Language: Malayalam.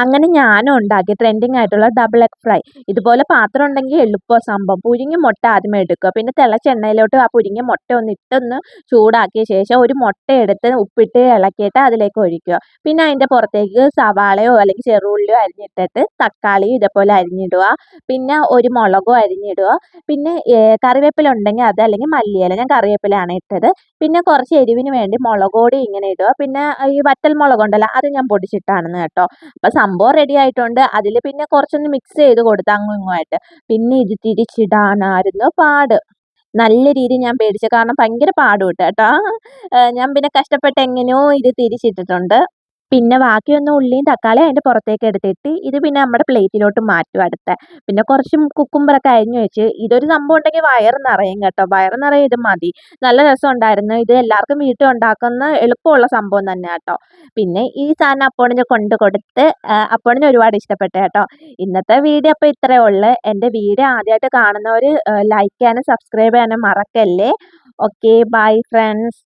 അങ്ങനെ ഞാനും ഉണ്ടാക്കി. ട്രെൻഡിങ് ആയിട്ടുള്ള ഡബിൾ എഗ് ഫ്രൈ ഇതുപോലെ പാത്രം ഉണ്ടെങ്കിൽ എളുപ്പമാണ് സംഭവം. പുഴുങ്ങി മുട്ട ആദ്യം എടുക്കുക. പിന്നെ തിളച്ച എണ്ണയിലോട്ട് ആ പുഴുങ്ങിയ മുട്ട ഒന്ന് ഇട്ടൊന്ന് ചൂടാക്കിയ ശേഷം ഒരു മുട്ട എടുത്ത് ഉപ്പിട്ട് ഇളക്കിയിട്ട് അതിലേക്ക് ഒഴിക്കുക. പിന്നെ അതിന്റെ പുറത്തേക്ക് സവാളയോ അല്ലെങ്കിൽ ചെറുള്ളിയോ അരിഞ്ഞിട്ടിട്ട് തക്കാളി ഇതേപോലെ അരിഞ്ഞിടുക. പിന്നെ ഒരു മുളകോ അരിഞ്ഞിടുക. പിന്നെ കറിവേപ്പില ഉണ്ടെങ്കിൽ അത് അല്ലെങ്കിൽ മല്ലിയില. ഞാൻ കറിവേപ്പിലയാണ് ഇട്ടത്. പിന്നെ കുറച്ച് എരിവിന് വേണ്ടി മുളകോടി ഇങ്ങനെ ഇടുക. പിന്നെ ഈ വറ്റൽ മുളകുണ്ടല്ലോ അത് ഞാൻ പൊടിച്ചിട്ടാണെന്ന് കേട്ടോ. അപ്പം സംഭവം റെഡി ആയിട്ടുണ്ട്. അതിൽ പിന്നെ കുറച്ചൊന്ന് മിക്സ് ചെയ്ത് കൊടുത്ത് അങ്ങും ഇങ്ങുമായിട്ട്. പിന്നെ ഇത് തിരിച്ചിടാനായിരുന്നു പാട്. നല്ല രീതിയിൽ ഞാൻ പേടിച്ചു കാരണം ഭയങ്കര പാടുപെട്ടു കേട്ടോ. ഞാൻ പിന്നെ കഷ്ടപ്പെട്ട് എങ്ങനെയോ ഇത് തിരിച്ചിട്ടിട്ടുണ്ട്. പിന്നെ ബാക്കിയൊന്നും ഉള്ളിയും തക്കാളിയും അതിന്റെ പുറത്തേക്ക് എടുത്തിട്ട് ഇത് പിന്നെ നമ്മുടെ പ്ലേറ്റിലോട്ട് മാറ്റും അടുത്ത. പിന്നെ കുറച്ച് കുക്കുംബറൊക്കെ അരിഞ്ഞു വെച്ച് ഇതൊരു സംഭവം ഉണ്ടെങ്കിൽ വയറ് നിറയും കേട്ടോ. വയറ് നിറയും ഇത് മതി. നല്ല രസം ഉണ്ടായിരുന്നു. ഇത് എല്ലാവർക്കും വീട്ടിൽ ഉണ്ടാക്കുന്ന എളുപ്പമുള്ള സംഭവം തന്നെ കേട്ടോ. പിന്നെ ഈ സാധനം അപ്പോണിന് കൊണ്ട് കൊടുത്ത് അപ്പോണിന് ഒരുപാട് ഇഷ്ടപ്പെട്ടു കേട്ടോ. ഇന്നത്തെ വീഡിയോ അപ്പോൾ ഇത്രയേ ഉള്ളൂ. എന്റെ വീഡിയോ ആദ്യമായിട്ട് കാണുന്നവർ ലൈക്ക് ചെയ്യാനും സബ്സ്ക്രൈബ് ചെയ്യാനും മറക്കല്ലേ. Okay bye friends